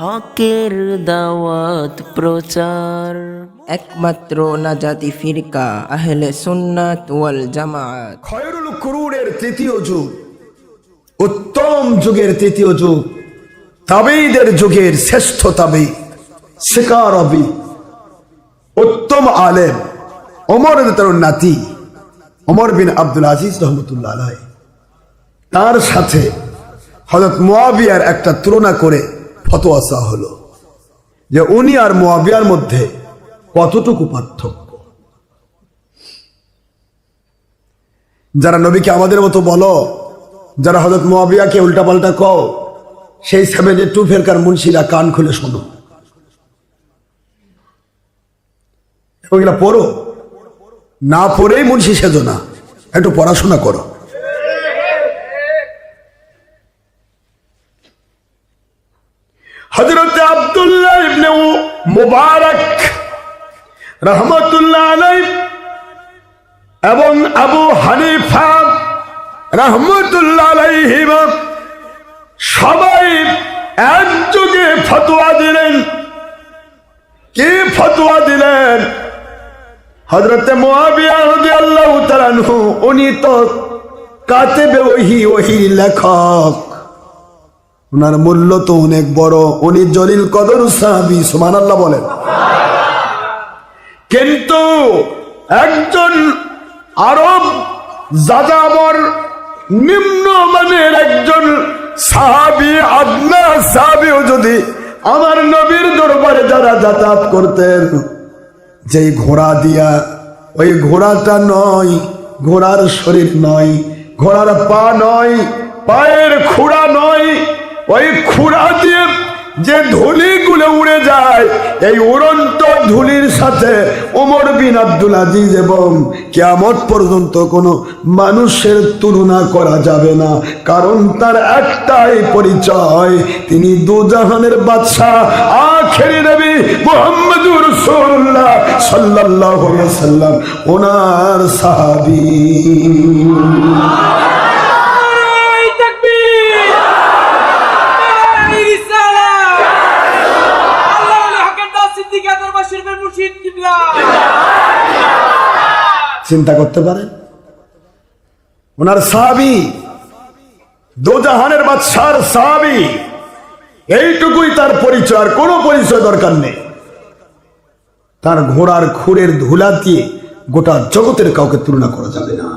হকের দাওয়াত প্রচার। একমাত্র নাজাতি ফিরকা আহলে সুন্নাত ওয়াল জামাত। খয়রুল কুরুনের তৃতীয় যুগ উত্তম যুগের তৃতীয় যুগ তাবেইদের যুগের শ্রেষ্ঠ তাবেই শিকার অবি উত্তম আলেম ওমর তার নাতি ওমর বিন আব্দুল আজিজ রহমতুল্লাহ তার সাথে হজরত মোয়াবিয়ার একটা তুলনা করে ফতোয়া হলো যে উনি আর মোয়াবিয়ার মধ্যে কতটুকু পার্থক্য? যারা নবীকে আমাদের মতো বলো, যারা হজরত মোয়াবিয়াকে উল্টাপাল্টা কও, সেই সেভেন টু ফেরকার মুন্সিরা কান খুলে শোনো। ওইগুলা পড়ো। না পড়েই মুন্সি সেজো না, একটু পড়াশোনা করো। হজরত আব্দুল্লাহ মুবারক রহমতুল্লাহ আলাইহি এবং আবু হানিফা রহমতুল্লাহ সবাই একযোগে ফতোয়া দিলেন। কি ফতোয়া দিলেন? হজরতে আনহু, উনি তো কাতেবে ওহি ওহি লেখক। ওনার মূল্য তো অনেক বড়। উনি জলিল কদর সাহাবি, সুবহানাল্লাহ বলেন। কিন্তু একজন আরব যাযাবর নিম্ন মানের একজন সাহাবি, আদনা সাহাবিও যদি আমার নবীর দরবারে যারা যাতায়াত করতেন, যেই ঘোড়া দিয়া, ওই ঘোড়াটা নয়, ঘোড়ার শরীর নয়, ঘোড়ার পা নয়, পায়ের খুঁড়া নয় ওই খুঁড়া দিয়ে যে ধুলি ধুলিগুলো উড়ে যায়, এই উড়ন্ত ধুলির সাথে ওমর বিন আব্দুল আজিজ এবং কেয়ামত পর্যন্ত কোনো মানুষের তুলনা করা যাবে না। কারণ তার একটাই পরিচয়, তিনি দুজাহানের বাদশাহ, আখেরি নবী মোহাম্মদুর রাসূলুল্লাহ সাল্লাল্লাহু আলাইহি সাল্লাম ওনার সাহাবী। শরীফের মুর্শিদ কিবলা। চিন্তা করতে পারেন? ওনার সাহাবি, দোজাহানের বাদশার সাহাবি, এইটুকুই তার পরিচয়, আর কোনো পরিচয় দরকার নেই। তার ঘোড়ার খুরের ধুলা দিয়ে গোটা জগতের কাউকে তুলনা করা যাবে না।